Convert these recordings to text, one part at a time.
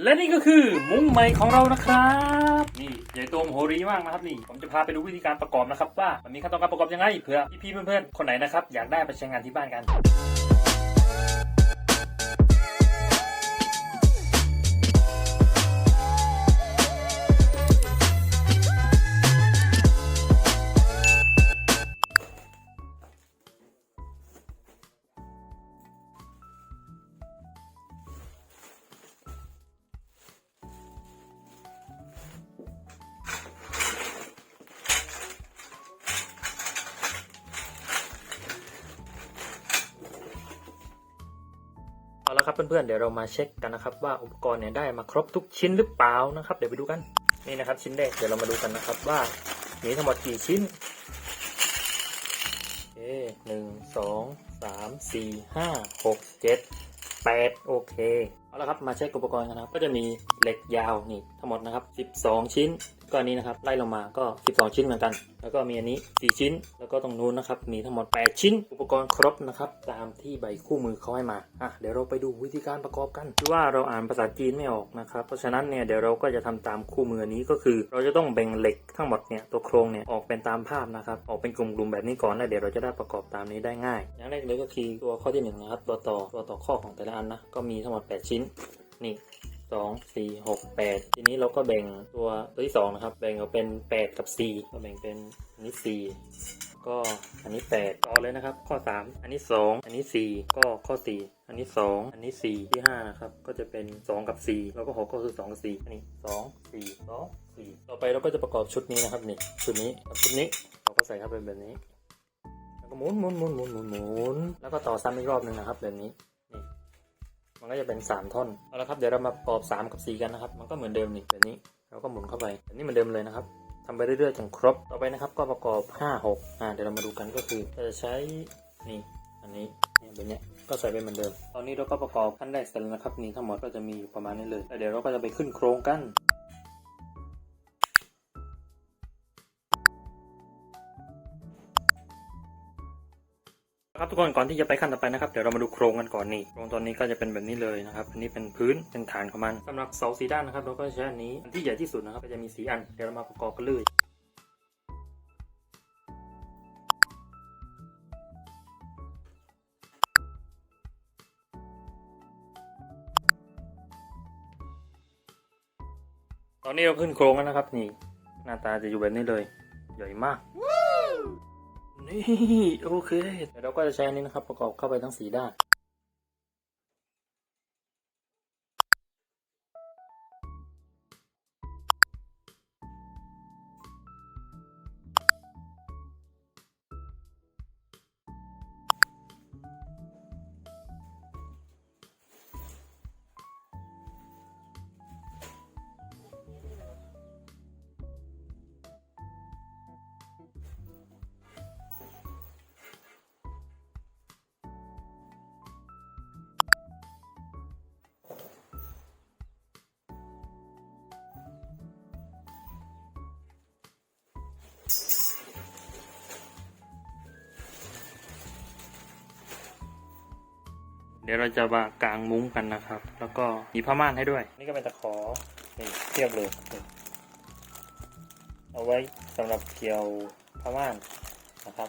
และนี่ก็คือมุ้งใหม่ของเรานะครับ นี่ใหญ่โตมโหรีมากนะครับนี่ ผมจะพาไปดูวิธีการประกอบนะครับว่ามันมีขั้นตอนการประกอบยังไงเผื่อพี่ๆเพื่อนๆคนไหนนะครับอยากได้ไปใช้งานที่บ้านกัน เอาละครับเพื่อนๆเดี๋ยวเรามาเช็คกันนะครับ ว่าอุปกรณ์เนี่ยได้มาครบทุกชิ้นหรือเปล่านะครับ เดี๋ยวไปดูกันนี่นะครับ ชิ้นแรกเดี๋ยวเรามาดูกันนะครับว่ามีทั้งหมดกี่ชิ้นโอเคหนึ่งสองสามสี่ห้าหกเจ็ดแปดโอเคเอาละครับมาเช็คอุปกรณ์กันนะครับ ก็จะมีเหล็กยาวนี่ทั้งหมดนะครับสิบสองชิ้น ก็อันนี้นะครับไล่ลงมาก็ 12 ชิ้นเหมือนกัน แล้วก็มีอันนี้ 4 ชิ้น แล้วก็ตรงนู้นนะครับ มีทั้งหมด 8 ชิ้น อุปกรณ์ครบนะครับ ตามที่ใบคู่มือเขาให้มาอะเดี๋ยวเราไปดูวิธีการประกอบกันคือว่าเราอ่านภาษาจีนไม่ออกนะครับ เพราะฉะนั้นเนี่ยเดี๋ยวเราก็จะทำตามคู่มือนี้ก็คือ เราจะต้องแบ่งเหล็กทั้งหมดเนี่ยตัวโครงเนี่ยออกเป็นตามภาพนะครับออกเป็นกลุ่มๆแบบนี้ก่อนแล้วเดี๋ยวเราจะได้ประกอบตามนี้ได้ง่าย อย่างแรกเลยก็คือตัวข้อที่หนึ่งนะครับตัวต่อตัวต่อข้อของแต่ละอันนะก็มีทั้งหมด 8 ชิ้นนี่ สองสี่หกแปดทีนี้เราก็แบ่งตัวตัวที่สองนะครับแบ่งออกเป็นแปดกับสี่ก็แบ่งเป็นอันนี้สี่ก็อันนี้แปดต่อเลยนะครับ ข้อสามอันนี้สองอันนี้สี่ก็ข้อสี่อันนี้สองอันนี้สี่ที่ห้านะครับ ก็จะเป็นสองกับสี่แล้วก็หกก็คือสองกับสี่อันนี้สองสี่สองสี่ต่อไปเราก็จะประกอบชุดนี้นะครับนี่ชุดนี้กับชุดนี้เราก็ใส่เข้าไปแบบนี้ แล้วก็หมุนหมุนหมุนหมุนหมุนหมุนแล้วก็ต่อซ้ำอีกรอบหนึ่งนะครับแบบนี้ มันก็จะเป็น 3 ท่อนเอาละครับเดี๋ยวเรามาประกอบ 3 กับ 4 กันนะครับ มันก็เหมือนเดิมนี่แบบนี้เราก็หมุนเข้าไปแบบนี้เหมือนเดิมเลยนะครับทำไปเรื่อยๆจนครบต่อไปนะครับ ก็ประกอบ 5 6อ่าเดี๋ยวเรามาดูกันก็คือเราจะใช้นี่อันนี้เนี่ยแบบเนี้ยก็ใส่ไปเหมือนเดิม ตอนนี้เราก็ประกอบขั้นแรกเสร็จแล้วนะครับนี่ทั้งหมดก็จะมีอยู่ประมาณนี้เลยแต่เดี๋ยวเราก็จะไปขึ้นโครงกัน ครับทุกคนก่อนที่จะไปขั้นต่อไปนะครับเดี๋ยวเรามาดูโครงกันก่อนนี่โครงตอนนี้ก็จะเป็นแบบนี้เลยนะครับอันนี้เป็นพื้นเป็นฐานของมันสำหรับเสาสีด้านนะครับเราก็ใช้อันนี้อันที่ใหญ่ที่สุดนะครับก็จะมีสีอันเดี๋ยวเรามาประกอบกันเลยตอนนี้เราขึ้นโครงแล้วนะครับนี่ หน้าตาจะอยู่แบบนี้เลย ใหญ่มาก นี่โอเคเดี๋ยวเราก็จะใช้อันนี้นะครับ ประกอบเข้าไปทั้งสีด้าน เดี๋ยวเราจะมากางมุ้งกันนะครับ แล้วก็มีผ้าม่านให้ด้วย นี่ก็เป็นตะขอนี่เทียบเลยเอาไว้สำหรับเกี่ยวผ้าม่านนะครับ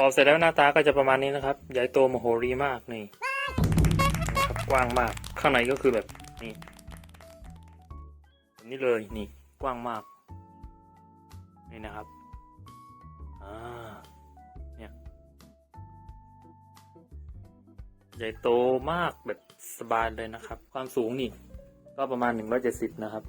กอบเสร็จแล้วหน้าตาก็จะประมาณนี้นะครับ ใหญ่โตมโหรีมากนี่นะครับกว้างมาก ข้างในก็คือแบบนี่แบบนี้เลยนี่กว้างมาก นี่นะครับอ่าเนี่ยใหญ่โตมากแบบสบายเลยนะครับ ความสูงนี่ ก็ประมาณ170นะครับ